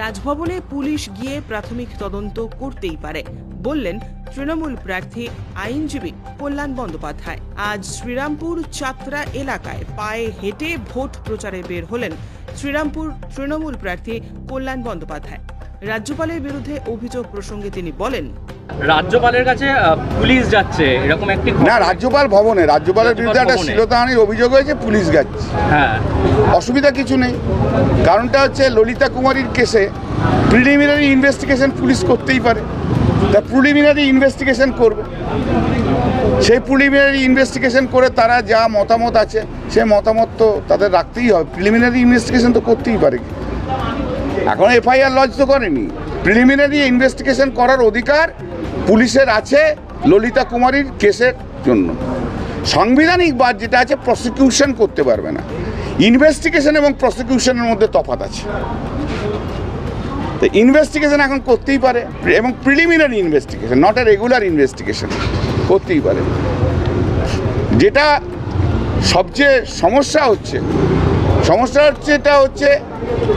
রাজভবনে police গিয়ে প্রাথমিক তদন্ত করতেই পারে, বললেন তৃণমূল প্রার্থী আইনজীবী কল্যাণ বন্দ্যোপাধ্যায়। আজ শ্রীরামপুর চাতরা এলাকায় পায়ে হেঁটে ভোট প্রচারে বের হলেন শ্রীরামপুর তৃণমূল প্রার্থী কল্যাণ বন্দ্যোপাধ্যায়। রাজ্যপালের বিরুদ্ধে অভিযোগ প্রসঙ্গে তিনি বলেন রাজ্যপালের কাছে পুলিশ যাচ্ছে এরকম একটি না রাজ্যপাল ভবনে রাজ্যপালের বিরুদ্ধে একটা। শ্লীলতাহানির অভিযোগ হয়েছে পুলিশ গেছে হ্যাঁ। অসুবিধা কিছু নেই। কারণটা হচ্ছে ললিতা কুমারীর কেসে প্রিলিমিনারি ইনভেস্টিগেশন পুলিশ করতেই পারে। তা প্রিলিমিনারি ইনভেস্টিগেশন করবে। সেই প্রিলিমিনারি ইনভেস্টিগেশন করে তারা যা মতামত আছে সেই মতামত তো তাদের রাখতেই হবে। প্রিলিমিনারি ইনভেস্টিগেশন তো করতেই পারে। এখন এফআইআর লজ তো করেনি। প্রিলিমিনারি ইনভেস্টিগেশন করার অধিকার পুলিশের আছে ললিতা কুমারীর কেসের জন্য। সাংবিধানিক বাদ যেটা আছে প্রসিকিউশন করতে পারবে না। ইনভেস্টিগেশন এবং প্রসিকিউশনের মধ্যে তফাৎ আছে। তো ইনভেস্টিগেশন এখন করতেই পারে, এবং preliminary investigation not a regular investigation করতেই পারে। যেটা সবচেয়ে সমস্যা হচ্ছে সমস্যা হচ্ছে এটা হচ্ছে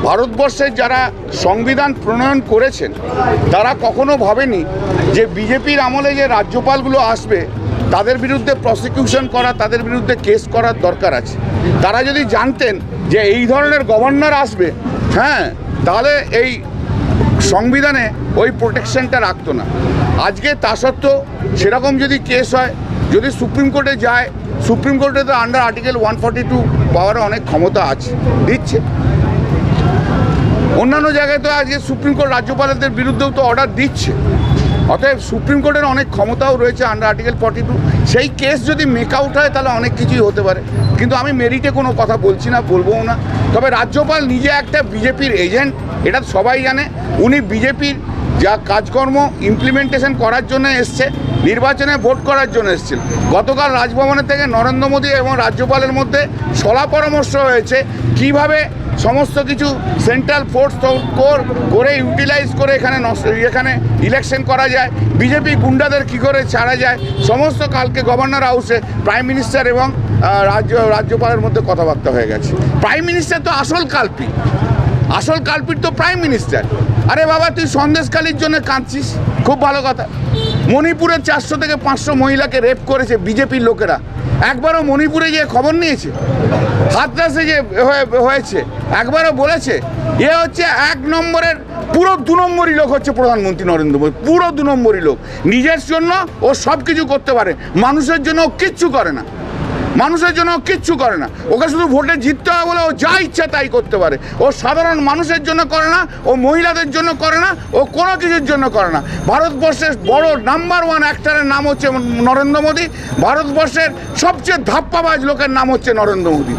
ভারতবর্ষের যারা সংবিধান প্রণয়ন করেছেন, তারা কখনো ভাবেনি যে বিজেপির আমলে যে রাজ্যপালগুলো আসবে, তাদের বিরুদ্ধে প্রসিকিউশন করা, তাদের বিরুদ্ধে কেস করার দরকার আছে। তারা যদি জানতেন যে এই ধরনের গভর্নর আসবে হ্যাঁ তাহলে এই সংবিধানে ওই প্রোটেকশনটা রাখতো না। আজকে তা সত্ত্বেও সেরকম যদি কেস হয়, যদি সুপ্রিম কোর্টে যায় সুপ্রিম কোর্টে তো under article one forty two power অনেক ক্ষমতা আছে, দিচ্ছে। অন্যান্য জায়গায় তো আজকে সুপ্রিম কোর্ট রাজ্যপালদের বিরুদ্ধেও তো অর্ডার দিচ্ছে। অতএব সুপ্রিম কোর্টের অনেক ক্ষমতাও রয়েছে আন্ডার আর্টিকেল ফর্টি টু সেই কেস যদি মেক আউট হয়, তাহলে অনেক কিছুই হতে পারে। কিন্তু আমি মেরিটে কোনো কথা বলছি না, বলবোও না। তবে রাজ্যপাল নিজে একটা বিজেপির এজেন্ট এটা সবাই জানে। উনি বিজেপির যা কাজকর্ম ইমপ্লিমেন্টেশন করার জন্য এসছে, নির্বাচনে ভোট করার জন্য এসেছিল। গতকাল রাজভবনের থেকে নরেন্দ্র মোদী এবং রাজ্যপালের মধ্যে সলা পরামর্শ হয়েছে, কীভাবে সমস্ত কিছু সেন্ট্রাল ফোর্স কোর করে ইউটিলাইজ করে এখানে এখানে ইলেকশন করা যায় বিজেপি গুন্ডাদের কি করে ছাড়া যায়, সমস্ত কালকে গভর্নর হাউসে প্রাইম মিনিস্টার এবং রাজ্য, রাজ্যপালের মধ্যে কথাবার্তা হয়ে গেছে। প্রাইম মিনিস্টার তো আসল কাল্পি। আসল কালপিট তো প্রাইম মিনিস্টার আরে বাবা, তুই সন্দেশকালীর জন্য কাঁদছিস? খুব ভালো কথা। মণিপুরের চারশো থেকে পাঁচশো মহিলাকে রেপ করেছে বিজেপির লোকেরা। একবারও মণিপুরে গিয়ে খবর নিয়েছে? হাতরাসে যে হয়ে- হয়েছে। একবারও বলেছে, এ হচ্ছে এক নম্বরের, পুরো দু নম্বরই লোক হচ্ছে প্রধানমন্ত্রী নরেন্দ্র মোদী। পুরো দু নম্বরই লোক। নিজের জন্য ও সব কিছু করতে পারে। মানুষের জন্য ও কিচ্ছু করে না। মানুষের জন্য কিচ্ছু করে না। ওকে শুধু ভোটে জিততে হবে বলে ও যা ইচ্ছা তাই করতে পারে। ও সাধারণ মানুষের জন্য করে না, ও মহিলাদের জন্য করে না, ও কোনো কিছুর জন্য করে না। ভারতবর্ষের বড় নাম্বার ওয়ান অ্যাক্টারের নাম হচ্ছে নরেন্দ্র মোদী। ভারতবর্ষের সবচেয়ে ধাপ্পাবাজ লোকের নাম হচ্ছে নরেন্দ্র মোদী।